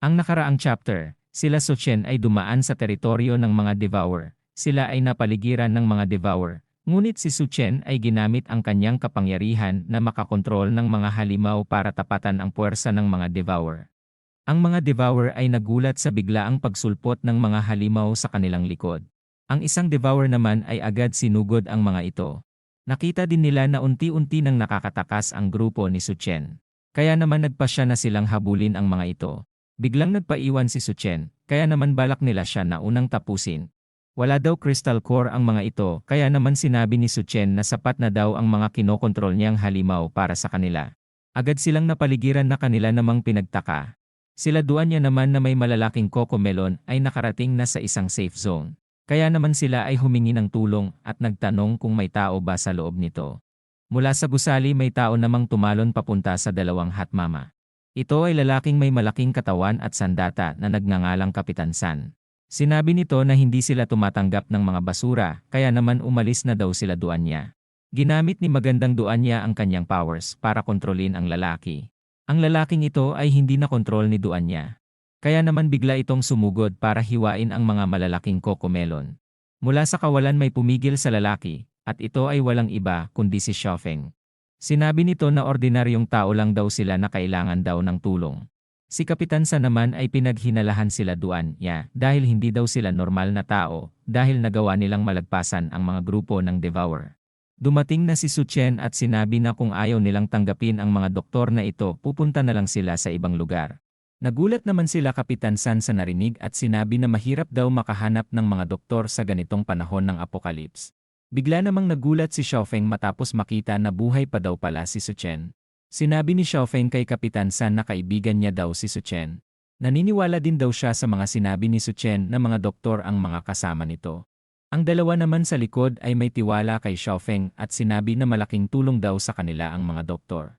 Ang nakaraang chapter, sila Sochen ay dumaan sa teritoryo ng mga Devour. Sila ay napaligiran ng mga Devour. Ngunit si Suchen ay ginamit ang kanyang kapangyarihan na makakontrol ng mga halimaw para tapatan ang puwersa ng mga Devour. Ang mga Devour ay nagulat sa biglaang pagsulpot ng mga halimaw sa kanilang likod. Ang isang Devour naman ay agad sinugod ang mga ito. Nakita din nila na unti-unti nang nakakatakas ang grupo ni Suchen. Kaya naman nagpasya na silang habulin ang mga ito. Biglang nagpaiwan si Suchen, kaya naman balak nila siya na unang tapusin. Wala daw crystal core ang mga ito, kaya naman sinabi ni Suchen na sapat na daw ang mga kinokontrol niyang halimaw para sa kanila. Agad silang napaligiran na kanila namang pinagtaka. Sila duan niya naman na may malalaking cocomelon ay nakarating na sa isang safe zone. Kaya naman sila ay humingi ng tulong at nagtanong kung may tao ba sa loob nito. Mula sa gusali may tao namang tumalon papunta sa dalawang hatmama. Ito ay lalaking may malaking katawan at sandata na nagngangalang Kapitan San. Sinabi nito na hindi sila tumatanggap ng mga basura, kaya naman umalis na daw sila duan niya. Ginamit ni magandang duan niya ang kanyang powers para kontrolin ang lalaki. Ang lalaking ito ay hindi na kontrol ni duan niya. Kaya naman bigla itong sumugod para hiwain ang mga malalaking kokomelon. Mula sa kawalan may pumigil sa lalaki, at ito ay walang iba kundi si Xiaofeng. Sinabi nito na ordinaryong tao lang daw sila na kailangan daw ng tulong. Si Kapitan Sa naman ay pinaghinalahan sila duan niya dahil hindi daw sila normal na tao dahil nagawa nilang malagpasan ang mga grupo ng Devour. Dumating na si Su Chen at sinabi na kung ayaw nilang tanggapin ang mga doktor na ito pupunta na lang sila sa ibang lugar. Nagulat naman sila Kapitan San sa narinig at sinabi na mahirap daw makahanap ng mga doktor sa ganitong panahon ng apokalips. Bigla namang nagulat si Xiaofeng matapos makita na buhay pa daw pala si Su Chen. Sinabi ni Xiaofeng kay Kapitan San na kaibigan niya daw si Su Chen. Naniniwala din daw siya sa mga sinabi ni Su Chen na mga doktor ang mga kasama nito. Ang dalawa naman sa likod ay may tiwala kay Xiaofeng at sinabi na malaking tulong daw sa kanila ang mga doktor.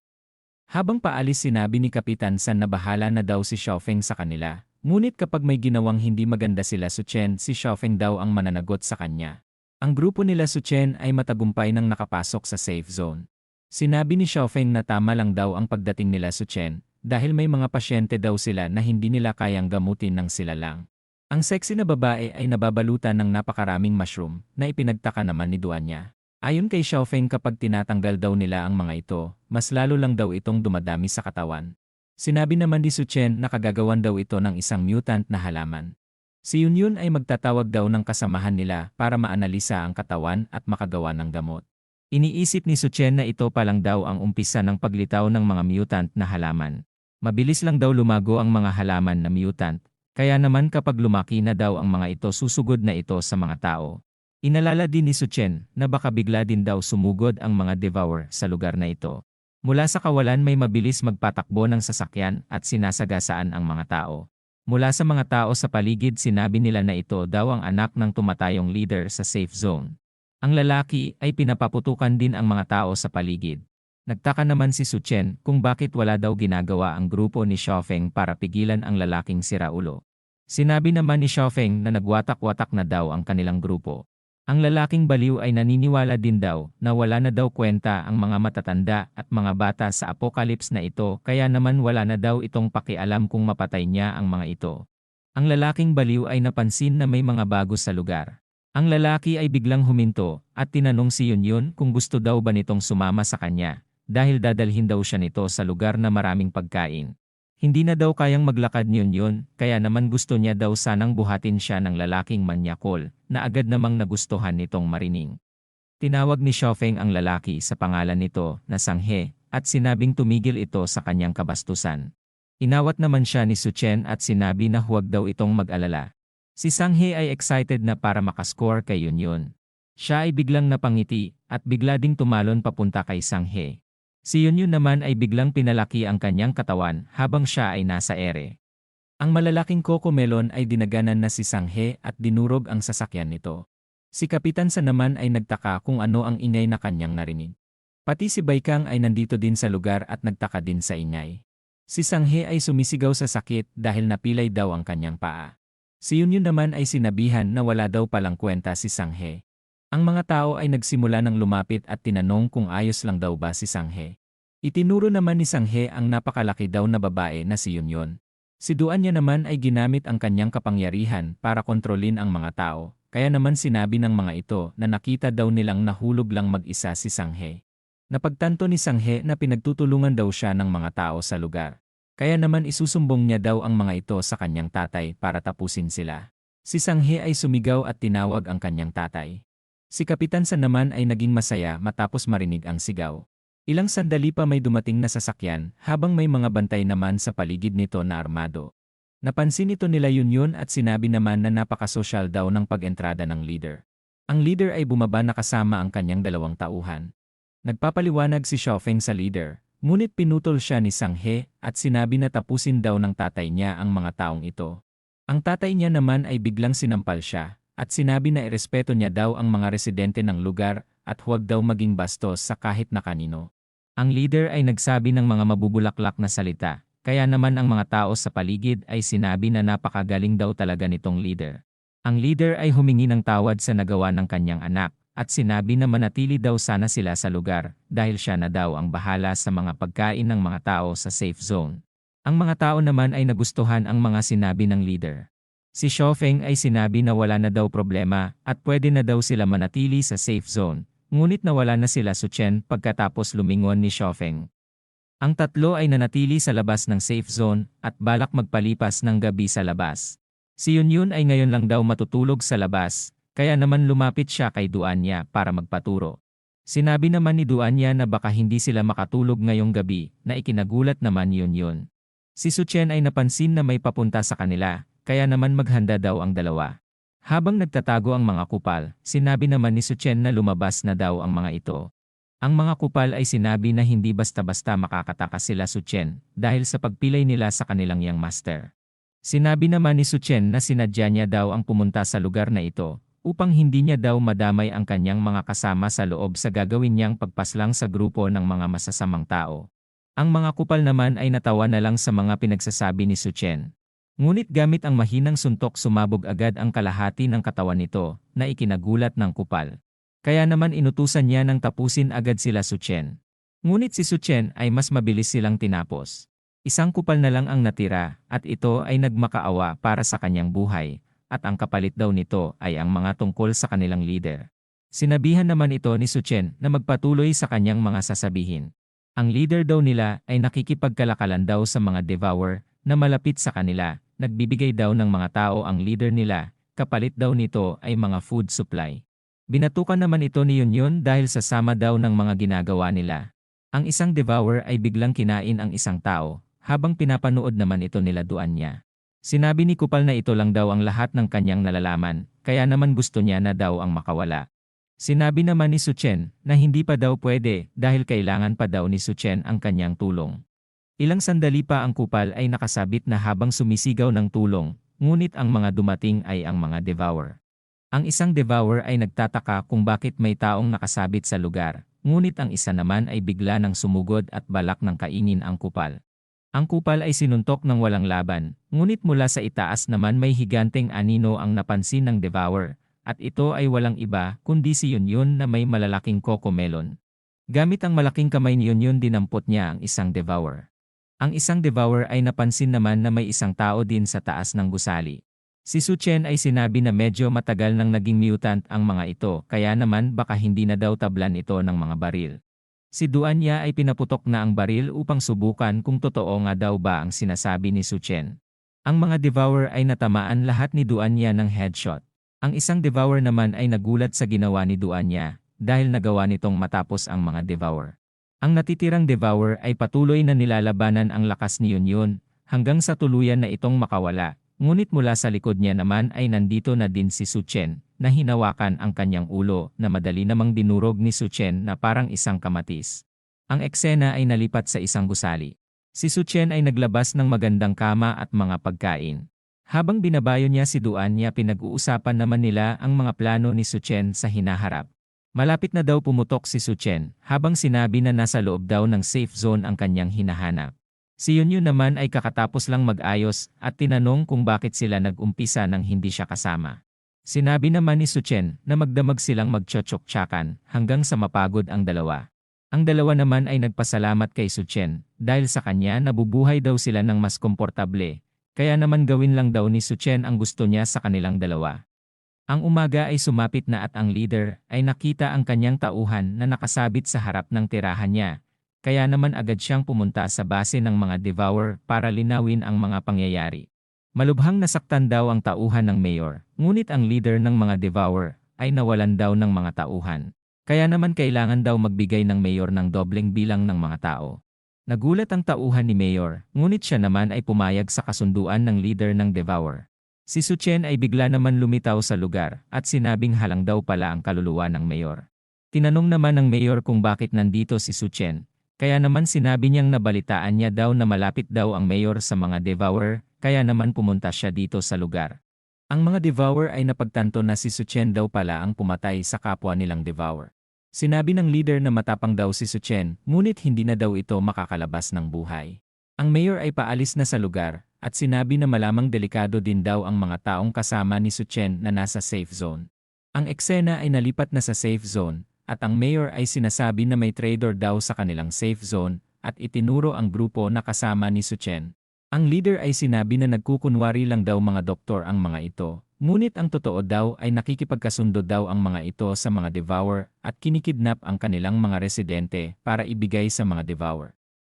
Habang paalis sinabi ni Kapitan San na bahala na daw si Xiaofeng sa kanila, ngunit kapag may ginawang hindi maganda sila Su Chen si Xiaofeng daw ang mananagot sa kanya. Ang grupo nila Su Chen ay matagumpay nang nakapasok sa safe zone. Sinabi ni Xiaofeng na tama lang daw ang pagdating nila Su Chen dahil may mga pasyente daw sila na hindi nila kayang gamutin ng sila lang. Ang sexy na babae ay nababalutan ng napakaraming mushroom na ipinagtaka naman ni Duanya. Ayon kay Xiaofeng kapag tinatanggal daw nila ang mga ito, mas lalo lang daw itong dumadami sa katawan. Sinabi naman ni Su Chen na kagagawan daw ito ng isang mutant na halaman. Si Yunyun ay magtatawag daw ng kasamahan nila para maanalisa ang katawan at makagawa ng gamot. Iniisip ni Suchen na ito pa lang daw ang umpisa ng paglitaw ng mga mutant na halaman. Mabilis lang daw lumago ang mga halaman na mutant, kaya naman kapag lumaki na daw ang mga ito susugod na ito sa mga tao. Inalala din ni Suchen na baka bigla din daw sumugod ang mga devour sa lugar na ito. Mula sa kawalan may mabilis magpatakbo ng sasakyan at sinasagasaan ang mga tao. Mula sa mga tao sa paligid sinabi nila na ito daw ang anak ng tumatayong leader sa safe zone. Ang lalaki ay pinapaputukan din ang mga tao sa paligid. Nagtaka naman si Su Chen kung bakit wala daw ginagawa ang grupo ni Xiaofeng para pigilan ang lalaking siraulo. Sinabi naman ni Xiaofeng na nagwatak-watak na daw ang kanilang grupo. Ang lalaking baliw ay naniniwala din daw na wala na daw kwenta ang mga matatanda at mga bata sa apocalypse na ito kaya naman wala na daw itong pakialam kung mapatay niya ang mga ito. Ang lalaking baliw ay napansin na may mga bago sa lugar. Ang lalaki ay biglang huminto at tinanong si Yunyun kung gusto daw ba nitong sumama sa kanya dahil dadalhin daw siya nito sa lugar na maraming pagkain. Hindi na daw kayang maglakad niyon yun, kaya naman gusto niya daw sanang buhatin siya ng lalaking manyakol, na agad namang nagustuhan nitong marining. Tinawag ni Xiaofeng ang lalaki sa pangalan nito na Sanghe, at sinabing tumigil ito sa kanyang kabastusan. Inawat naman siya ni Su Chen at sinabi na huwag daw itong mag-alala. Si Sanghe ay excited na para makascore kay Yunyun. Siya ay biglang napangiti at bigla ding tumalon papunta kay Sanghe. Si Yunyun naman ay biglang pinalaki ang kanyang katawan habang siya ay nasa ere. Ang malalaking kokomelon ay dinaganan na si Sanghe at dinurog ang sasakyan nito. Si Kapitan Sa naman ay nagtaka kung ano ang ingay na kanyang narinig. Pati si Baikang ay nandito din sa lugar at nagtaka din sa ingay. Si Sanghe ay sumisigaw sa sakit dahil napilay daw ang kanyang paa. Si Yunyun naman ay sinabihan na wala daw palang kwenta si Sanghe. Ang mga tao ay nagsimula ng lumapit at tinanong kung ayos lang daw ba si Sanghe. Itinuro naman ni Sanghe ang napakalaki daw na babae na si Yunyun. Si Duan niya naman ay ginamit ang kanyang kapangyarihan para kontrolin ang mga tao, kaya naman sinabi ng mga ito na nakita daw nilang nahulog lang mag-isa si Sanghe. Napagtanto ni Sanghe na pinagtutulungan daw siya ng mga tao sa lugar. Kaya naman isusumbong niya daw ang mga ito sa kanyang tatay para tapusin sila. Si Sanghe ay sumigaw at tinawag ang kanyang tatay. Si Kapitan San naman ay naging masaya matapos marinig ang sigaw. Ilang sandali pa may dumating na sasakyan habang may mga bantay naman sa paligid nito na armado. Napansin ito nila Yunyon at sinabi naman na napakasosyal daw ng pag-entrada ng leader. Ang leader ay bumaba na kasama ang kanyang dalawang tauhan. Nagpapaliwanag si Xiaofeng sa leader, ngunit pinutol siya ni Sanghe at sinabi na tapusin daw ng tatay niya ang mga taong ito. Ang tatay niya naman ay biglang sinampal siya at sinabi na irespeto niya daw ang mga residente ng lugar at huwag daw maging bastos sa kahit na kanino. Ang leader ay nagsabi ng mga mabubulaklak na salita, kaya naman ang mga tao sa paligid ay sinabi na napakagaling daw talaga nitong leader. Ang leader ay humingi ng tawad sa nagawa ng kanyang anak, at sinabi na manatili daw sana sila sa lugar dahil siya na daw ang bahala sa mga pagkain ng mga tao sa safe zone. Ang mga tao naman ay nagustuhan ang mga sinabi ng leader. Si Xiaofeng ay sinabi na wala na daw problema at pwede na daw sila manatili sa safe zone Ngunit nawala na sila Suchen pagkatapos lumingon ni Xiaofeng. Ang tatlo ay nanatili sa labas ng safe zone at balak magpalipas ng gabi sa labas. Si Yunyun ay ngayon lang daw matutulog sa labas, kaya naman lumapit siya kay Duanya para magpaturo. Sinabi naman ni Duanya na baka hindi sila makatulog ngayong gabi na ikinagulat naman Yunyun. Si Suchen ay napansin na may papunta sa kanila, kaya naman maghanda daw ang dalawa. Habang nagtatago ang mga kupal, sinabi naman ni Suchen na lumabas na daw ang mga ito. Ang mga kupal ay sinabi na hindi basta-basta makakatakas sila Suchen dahil sa pagpilay nila sa kanilang yang master. Sinabi naman ni Suchen na sinadya niya daw ang pumunta sa lugar na ito upang hindi niya daw madamay ang kanyang mga kasama sa loob sa gagawin niyang pagpaslang sa grupo ng mga masasamang tao. Ang mga kupal naman ay natawa na lang sa mga pinagsasabi ni Suchen. Ngunit gamit ang mahinang suntok sumabog agad ang kalahati ng katawan nito na ikinagulat ng kupal. Kaya naman inutusan niya ng tapusin agad sila Suchen. Ngunit si Suchen ay mas mabilis silang tinapos. Isang kupal na lang ang natira at ito ay nagmakaawa para sa kanyang buhay at ang kapalit daw nito ay ang mga tungkol sa kanilang leader. Sinabihan naman ito ni Suchen na magpatuloy sa kanyang mga sasabihin. Ang leader daw nila ay nakikipagkalakalan daw sa mga devour na malapit sa kanila Nagbibigay daw ng mga tao ang leader nila, kapalit daw nito ay mga food supply. Binatukan naman ito ni Yunyon dahil sa sama daw ng mga ginagawa nila. Ang isang devourer ay biglang kinain ang isang tao, habang pinapanood naman ito nila duan niya. Sinabi ni Kupal na ito lang daw ang lahat ng kanyang nalalaman, kaya naman gusto niya na daw ang makawala. Sinabi naman ni Suchen na hindi pa daw pwede dahil kailangan pa daw ni Suchen ang kanyang tulong. Ilang sandali pa ang kupal ay nakasabit na habang sumisigaw ng tulong, ngunit ang mga dumating ay ang mga devour. Ang isang devour ay nagtataka kung bakit may taong nakasabit sa lugar, ngunit ang isa naman ay bigla nang sumugod at balak ng kainin ang kupal. Ang kupal ay sinuntok ng walang laban, ngunit mula sa itaas naman may higanteng anino ang napansin ng devour, at ito ay walang iba kundi si Yunyun na may malalaking cocomelon. Gamit ang malaking kamay ni Yunyun dinampot niya ang isang devour. Ang isang devourer ay napansin naman na may isang tao din sa taas ng gusali. Si Su Chen ay sinabi na medyo matagal nang naging mutant ang mga ito kaya naman baka hindi na daw tablan ito ng mga baril. Si Duan niya ay pinaputok na ang baril upang subukan kung totoo nga daw ba ang sinasabi ni Su Chen. Ang mga devourer ay natamaan lahat ni Duan niya ng headshot. Ang isang devourer naman ay nagulat sa ginawa ni Duan niya dahil nagawa nitong matapos ang mga devourer. Ang natitirang Devour ay patuloy na nilalabanan ang lakas ni Yunyun hanggang sa tuluyan na itong makawala. Ngunit mula sa likod niya naman ay nandito na din si Suchen na hinawakan ang kanyang ulo na madali namang dinurog ni Suchen na parang isang kamatis. Ang eksena ay nalipat sa isang gusali. Si Suchen ay naglabas ng magandang kama at mga pagkain. Habang binabayo niya si Duan niya pinag-uusapan naman nila ang mga plano ni Suchen sa hinaharap. Malapit na daw pumutok si Suchen habang sinabi na nasa loob daw ng safe zone ang kanyang hinahanap. Si Yunyun naman ay kakatapos lang mag-ayos at tinanong kung bakit sila nag-umpisa nang hindi siya kasama. Sinabi naman ni Suchen na magdamag silang magtsotsok-tsakan hanggang sa mapagod ang dalawa. Ang dalawa naman ay nagpasalamat kay Suchen dahil sa kanya nabubuhay daw sila ng mas komportable, Kaya naman gawin lang daw ni Suchen ang gusto niya sa kanilang dalawa. Ang umaga ay sumapit na at ang leader ay nakita ang kanyang tauhan na nakasabit sa harap ng tirahan niya. Kaya naman agad siyang pumunta sa base ng mga devourer para linawin ang mga pangyayari. Malubhang nasaktan daw ang tauhan ng mayor, ngunit ang leader ng mga devourer ay nawalan daw ng mga tauhan. Kaya naman kailangan daw magbigay ng mayor ng dobleng bilang ng mga tao. Nagulat ang tauhan ni mayor, ngunit siya naman ay pumayag sa kasunduan ng leader ng devourer. Si Suchen ay bigla naman lumitaw sa lugar at sinabing halang daw pala ang kaluluwa ng mayor. Tinanong naman ng mayor kung bakit nandito si Suchen, kaya naman sinabi niyang nabalitaan niya daw na malapit daw ang mayor sa mga devourer, kaya naman pumunta siya dito sa lugar. Ang mga devourer ay napagtanto na si Suchen daw pala ang pumatay sa kapwa nilang devourer. Sinabi ng leader na matapang daw si Suchen, ngunit hindi na daw ito makakalabas ng buhay. Ang mayor ay paalis na sa lugar, at sinabi na malamang delikado din daw ang mga taong kasama ni Suchen na nasa safe zone. Ang eksena ay nalipat na sa safe zone, at ang mayor ay sinasabi na may traitor daw sa kanilang safe zone, at itinuro ang grupo na kasama ni Suchen. Ang leader ay sinabi na nagkukunwari lang daw mga doktor ang mga ito, Ngunit ang totoo daw ay nakikipagkasundo daw ang mga ito sa mga devour at kinikidnap ang kanilang mga residente para ibigay sa mga devour.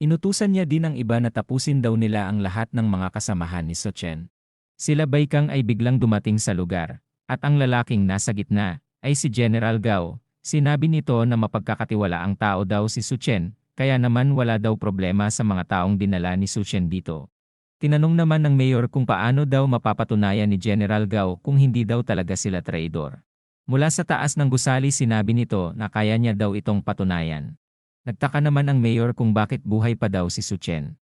Inutusan niya din ang iba na tapusin daw nila ang lahat ng mga kasamahan ni Sochen. Sila Baikang ay biglang dumating sa lugar, at ang lalaking nasa gitna ay si General Gao. Sinabi nito na mapagkakatiwala ang tao daw si Suchen, kaya naman wala daw problema sa mga taong dinala ni Suchen dito. Tinanong naman ng mayor kung paano daw mapapatunayan ni General Gao kung hindi daw talaga sila traidor. Mula sa taas ng gusali sinabi nito na kaya niya daw itong patunayan. Nagtaka naman ang mayor kung bakit buhay pa daw si Suchen.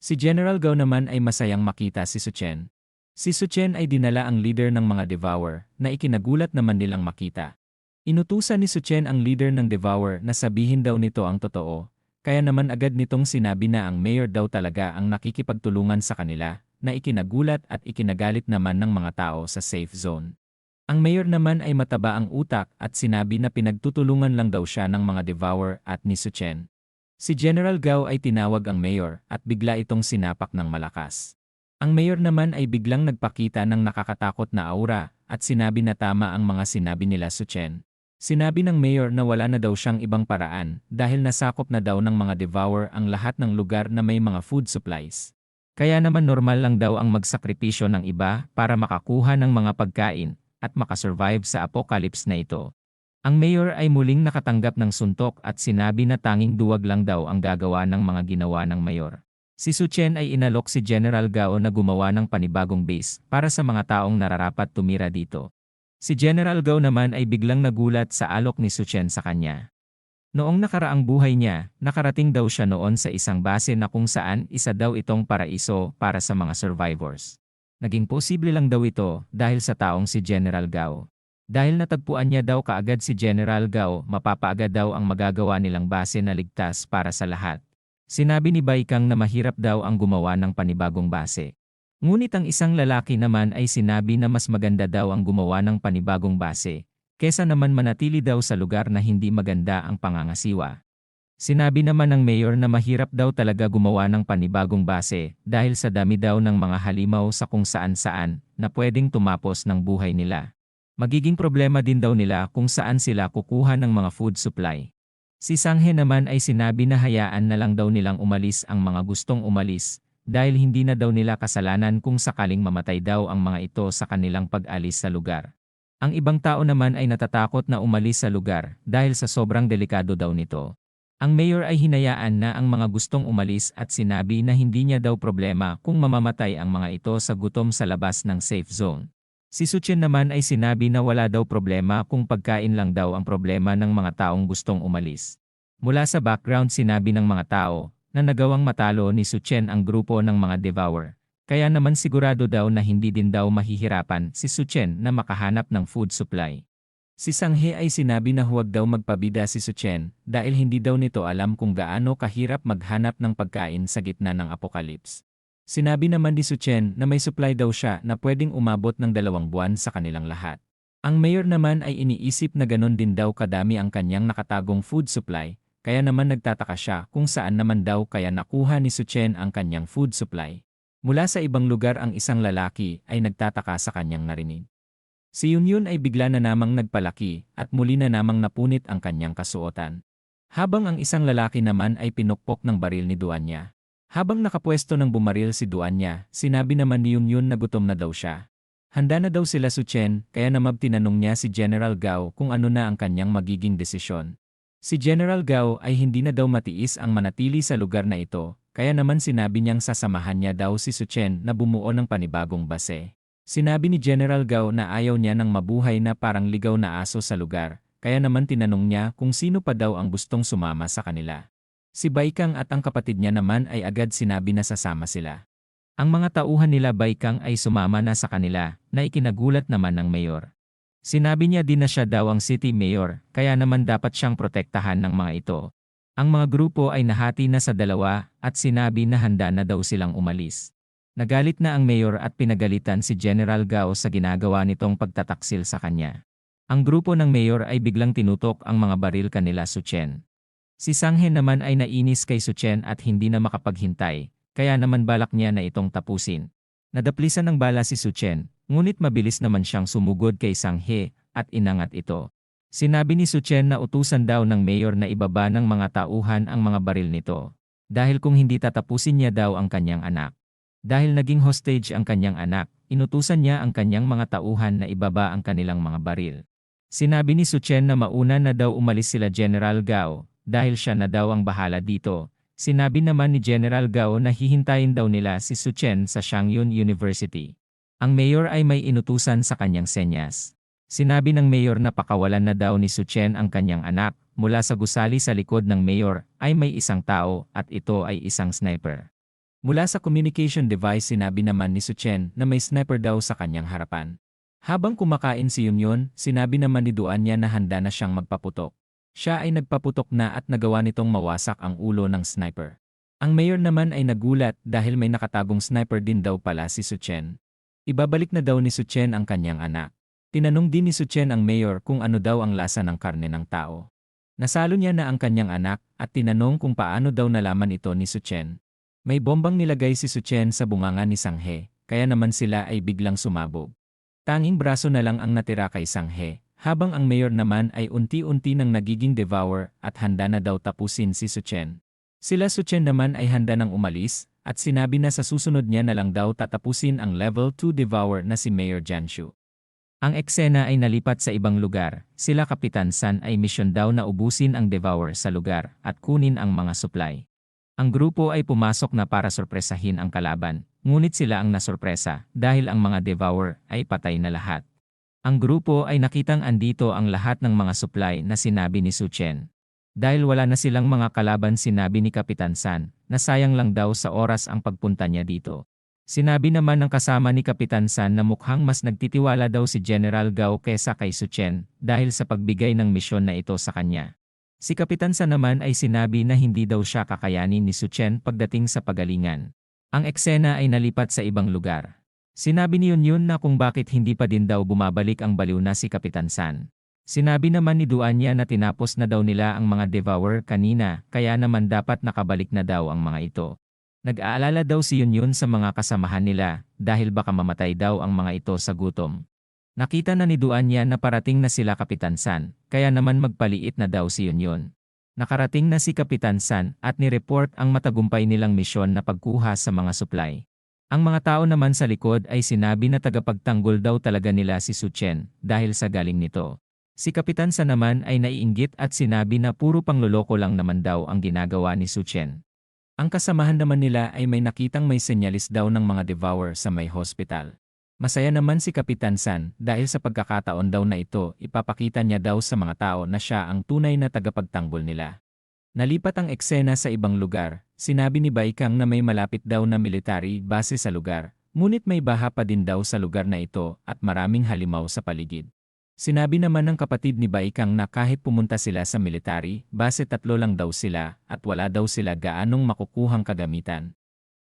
Si General Gao naman ay masayang makita si Suchen. Si Suchen ay dinala ang leader ng mga Devour na ikinagulat naman nilang makita. Inutusan ni Suchen ang leader ng Devour na sabihin daw nito ang totoo kaya naman agad nitong sinabi na ang mayor daw talaga ang nakikipagtulungan sa kanila, na ikinagulat at ikinagalit naman ng mga tao sa safe zone. Ang mayor naman ay mataba ang utak at sinabi na pinagtutulungan lang daw siya ng mga devour at ni Suchen. Si General Gao ay tinawag ang mayor at bigla itong sinapak ng malakas. Ang mayor naman ay biglang nagpakita ng nakakatakot na aura at sinabi na tama ang mga sinabi nila Suchen. Sinabi ng mayor na wala na daw siyang ibang paraan dahil nasakop na daw ng mga devour ang lahat ng lugar na may mga food supplies. Kaya naman normal lang daw ang magsakripisyo ng iba para makakuha ng mga pagkain at makasurvive sa apocalypse na ito. Ang mayor ay muling nakatanggap ng suntok at sinabi na tanging duwag lang daw ang gagawa ng mga ginawa ng mayor. Si Suchen ay inalok si General Gao na gumawa ng panibagong base para sa mga taong nararapat tumira dito. Si General Gao naman ay biglang nagulat sa alok ni Suchen sa kanya. Noong nakaraang buhay niya, nakarating daw siya noon sa isang base na kung saan isa daw itong paraiso para sa mga survivors. Naging posible lang daw ito dahil sa taong si General Gao. Dahil natagpuan niya daw kaagad si General Gao, mapapaagad daw ang magagawa nilang base na ligtas para sa lahat. Sinabi ni Baikang na mahirap daw ang gumawa ng panibagong base. Ngunit ang isang lalaki naman ay sinabi na mas maganda daw ang gumawa ng panibagong base, kesa naman manatili daw sa lugar na hindi maganda ang pangangasiwa. Sinabi naman ng mayor na mahirap daw talaga gumawa ng panibagong base dahil sa dami daw ng mga halimaw sa kung saan-saan na pwedeng tumapos ng buhay nila. Magiging problema din daw nila kung saan sila kukuha ng mga food supply. Si Sanghe naman ay sinabi na hayaan na lang daw nilang umalis ang mga gustong umalis dahil hindi na daw nila kasalanan kung sakaling mamatay daw ang mga ito sa kanilang pag-alis sa lugar. Ang ibang tao naman ay natatakot na umalis sa lugar dahil sa sobrang delikado daw nito. Ang mayor ay hinayaan na ang mga gustong umalis at sinabi na hindi niya daw problema kung mamamatay ang mga ito sa gutom sa labas ng safe zone. Si Suchen naman ay sinabi na wala daw problema kung pagkain lang daw ang problema ng mga taong gustong umalis. Mula sa background sinabi ng mga tao, na nagawang matalo ni Su Chen ang grupo ng mga Devour. Kaya naman sigurado daw na hindi din daw mahihirapan si Su Chen na makahanap ng food supply. Si Sanghe ay sinabi na huwag daw magpabida si Su Chen dahil hindi daw nito alam kung gaano kahirap maghanap ng pagkain sa gitna ng apocalypse. Sinabi naman ni Su Chen na may supply daw siya na pwedeng umabot ng dalawang buwan sa kanilang lahat. Ang mayor naman ay iniisip na ganon din daw kadami ang kanyang nakatagong food supply kaya naman nagtataka siya kung saan naman daw kaya nakuha ni Suchen ang kanyang food supply. Mula sa ibang lugar ang isang lalaki ay nagtataka sa kanyang narinig. Si Yunyun ay bigla na namang nagpalaki at muli na namang napunit ang kanyang kasuotan. Habang ang isang lalaki naman ay pinukpok ng baril ni Duanya. Habang nakapwesto ng bumaril si Duanya, sinabi naman ni Yunyun na gutom na daw siya. Handa na daw sila Su Chen, kaya namab tinanong niya si General Gao kung ano na ang kanyang magiging desisyon. Si General Gao ay hindi na daw matiis ang manatili sa lugar na ito, kaya naman sinabi niyang sasamahan niya daw si Su Chen na bumuo ng panibagong base. Sinabi ni General Gao na ayaw niya ng mabuhay na parang ligaw na aso sa lugar, kaya naman tinanong niya kung sino pa daw ang gustong sumama sa kanila. Si Baikang at ang kapatid niya naman ay agad sinabi na sasama sila. Ang mga tauhan nila Baikang ay sumama na sa kanila, na ikinagulat naman ng mayor. Sinabi niya din na siya daw ang city mayor, kaya naman dapat siyang protektahan ng mga ito. Ang mga grupo ay nahati na sa dalawa at sinabi na handa na daw silang umalis. Nagalit na ang mayor at pinagalitan si General Gao sa ginagawa nitong pagtataksil sa kanya. Ang grupo ng mayor ay biglang tinutok ang mga baril kanila Suchen. Si Sanghe naman ay nainis kay Suchen at hindi na makapaghintay, kaya naman balak niya na itong tapusin. Nadaplisan ng bala si Suchen, ngunit mabilis naman siyang sumugod kay Sanghe at inangat ito. Sinabi ni Suchen na utusan daw ng mayor na ibaba ng mga tauhan ang mga baril nito. Dahil kung hindi tatapusin niya daw ang kanyang anak. Dahil naging hostage ang kanyang anak, inutusan niya ang kanyang mga tauhan na ibaba ang kanilang mga baril. Sinabi ni Suchen na mauna na daw umalis sila General Gao, dahil siya na daw ang bahala dito, Sinabi naman ni General Gao na hihintayin daw nila si Su Chen sa Shangyun University. Ang mayor ay may inutusan sa kanyang senyas. Sinabi ng mayor na pakawalan na daw ni Su Chen ang kanyang anak, mula sa gusali sa likod ng mayor ay may isang tao at ito ay isang sniper. Mula sa communication device sinabi naman ni Su Chen na may sniper daw sa kanyang harapan. Habang kumakain si Yunyon, sinabi naman ni Duan niya na handa na siyang magpaputok. Siya ay nagpaputok na at nagawa nitong mawasak ang ulo ng sniper. Ang mayor naman ay nagulat dahil may nakatagong sniper din daw pala si Suchen. Ibabalik na daw ni Suchen ang kanyang anak. Tinanong din ni Suchen ang mayor kung ano daw ang lasa ng karne ng tao. Nasalo niya na ang kanyang anak at tinanong kung paano daw nalaman ito ni Suchen. May bombang nilagay si Suchen sa bunganga ni Sanghe, kaya naman sila ay biglang sumabog. Tanging braso na lang ang natira kay Sanghe, habang ang mayor naman ay unti-unti nang nagiging devour at handa na daw tapusin si Suchen. Sila Suchen naman ay handa nang umalis at sinabi na sa susunod niya na lang daw tatapusin ang level 2 devour na si Mayor Janshu. Ang eksena ay nalipat sa ibang lugar, sila Kapitan San ay misyon daw na ubusin ang devour sa lugar at kunin ang mga supply. Ang grupo ay pumasok na para sorpresahin ang kalaban, ngunit sila ang nasorpresa dahil ang mga devour ay patay na lahat. Ang grupo ay nakitang andito ang lahat ng mga supply na sinabi ni Suchen. Dahil wala na silang mga kalaban sinabi ni Kapitan San, na sayang lang daw sa oras ang pagpunta niya dito. Sinabi naman ng kasama ni Kapitan San na mukhang mas nagtitiwala daw si General Gao kesa kay Suchen dahil sa pagbigay ng misyon na ito sa kanya. Si Kapitan San naman ay sinabi na hindi daw siya kakayanin ni Suchen pagdating sa pagalingan. Ang eksena ay nalipat sa ibang lugar. Sinabi ni Yun na kung bakit hindi pa din daw bumabalik ang baliw na si Kapitan San. Sinabi naman ni Duanya na tinapos na daw nila ang mga devour kanina, kaya naman dapat nakabalik na daw ang mga ito. Nag-aalala daw si Yun sa mga kasamahan nila, dahil baka mamatay daw ang mga ito sa gutom. Nakita na ni Duanya na parating na sila Kapitan San, kaya naman magpaliit na daw si Yun Nakarating na si Kapitan San at ni-report ang matagumpay nilang misyon na pagkuha sa mga supply. Ang mga tao naman sa likod ay sinabi na tagapagtanggol daw talaga nila si Suchen dahil sa galing nito. Si Kapitan Sa naman ay naiinggit at sinabi na puro pangloloko lang naman daw ang ginagawa ni Suchen. Ang kasamahan naman nila ay may nakitang may senyalis daw ng mga devour sa may hospital. Masaya naman si Kapitan San dahil sa pagkakataon daw na ito ipapakita niya daw sa mga tao na siya ang tunay na tagapagtanggol nila. Nalipat ang eksena sa ibang lugar, sinabi ni Baikang na may malapit daw na military base sa lugar, ngunit may baha pa din daw sa lugar na ito at maraming halimaw sa paligid. Sinabi naman ng kapatid ni Baikang na kahit pumunta sila sa military, base tatlo lang daw sila at wala daw sila gaanong makukuhang kagamitan.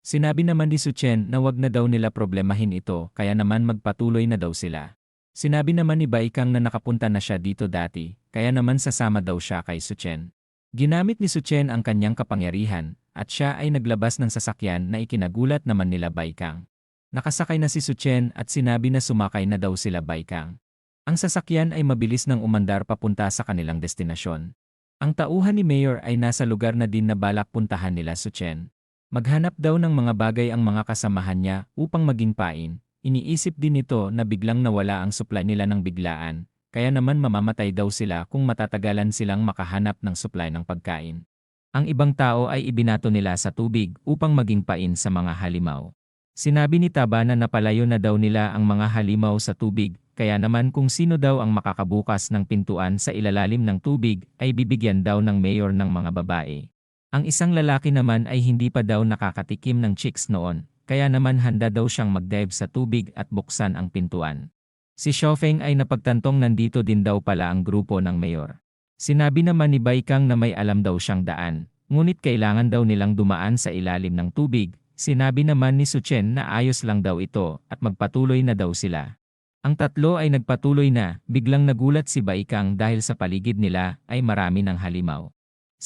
Sinabi naman ni Suchen na wag na daw nila problemahin ito kaya naman magpatuloy na daw sila. Sinabi naman ni Baikang na nakapunta na siya dito dati, kaya naman sasama daw siya kay Suchen. Ginamit ni Suchen ang kanyang kapangyarihan at siya ay naglabas ng sasakyan na ikinagulat naman nila Baikang. Nakasakay na si Suchen at sinabi na sumakay na daw sila Baikang. Ang sasakyan ay mabilis nang umandar papunta sa kanilang destinasyon. Ang tauhan ni Mayor ay nasa lugar na din na balak puntahan nila Suchen. Maghanap daw ng mga bagay ang mga kasamahan niya upang maging pain. Iniisip din nito na biglang nawala ang supply nila ng biglaan, kaya naman mamamatay daw sila kung matatagalan silang makahanap ng supply ng pagkain. Ang ibang tao ay ibinato nila sa tubig upang maging pain sa mga halimaw. Sinabi ni Taba na napalayo na daw nila ang mga halimaw sa tubig, kaya naman kung sino daw ang makakabukas ng pintuan sa ilalalim ng tubig ay bibigyan daw ng mayor ng mga babae. Ang isang lalaki naman ay hindi pa daw nakakatikim ng chicks noon, kaya naman handa daw siyang magdive sa tubig at buksan ang pintuan. Si Xiaofeng ay napagtantong nandito din daw pala ang grupo ng mayor. Sinabi naman ni Baikang na may alam daw siyang daan, ngunit kailangan daw nilang dumaan sa ilalim ng tubig. Sinabi naman ni Suchen na ayos lang daw ito at magpatuloy na daw sila. Ang tatlo ay nagpatuloy na, biglang nagulat si Baikang dahil sa paligid nila ay marami ng halimaw.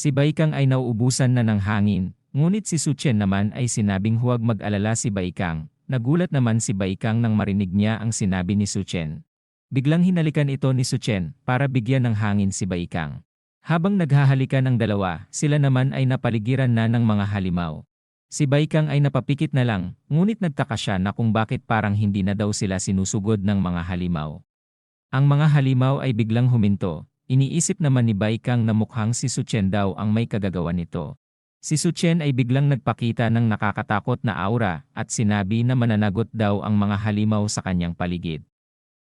Si Baikang ay nauubusan na ng hangin, ngunit si Suchen naman ay sinabing huwag mag-alala si Baikang. Nagulat naman si Baikang nang marinig niya ang sinabi ni Suchen. Biglang hinalikan ito ni Suchen para bigyan ng hangin si Baikang. Habang naghahalikan ang dalawa, sila naman ay napaligiran na ng mga halimaw. Si Baikang ay napapikit na lang, ngunit nagtaka siya na kung bakit parang hindi na daw sila sinusugod ng mga halimaw. Ang mga halimaw ay biglang huminto, iniisip naman ni Baikang na mukhang si Suchen daw ang may kagagawa nito. Si Suchen ay biglang nagpakita ng nakakatakot na aura at sinabi na mananagot daw ang mga halimaw sa kanyang paligid.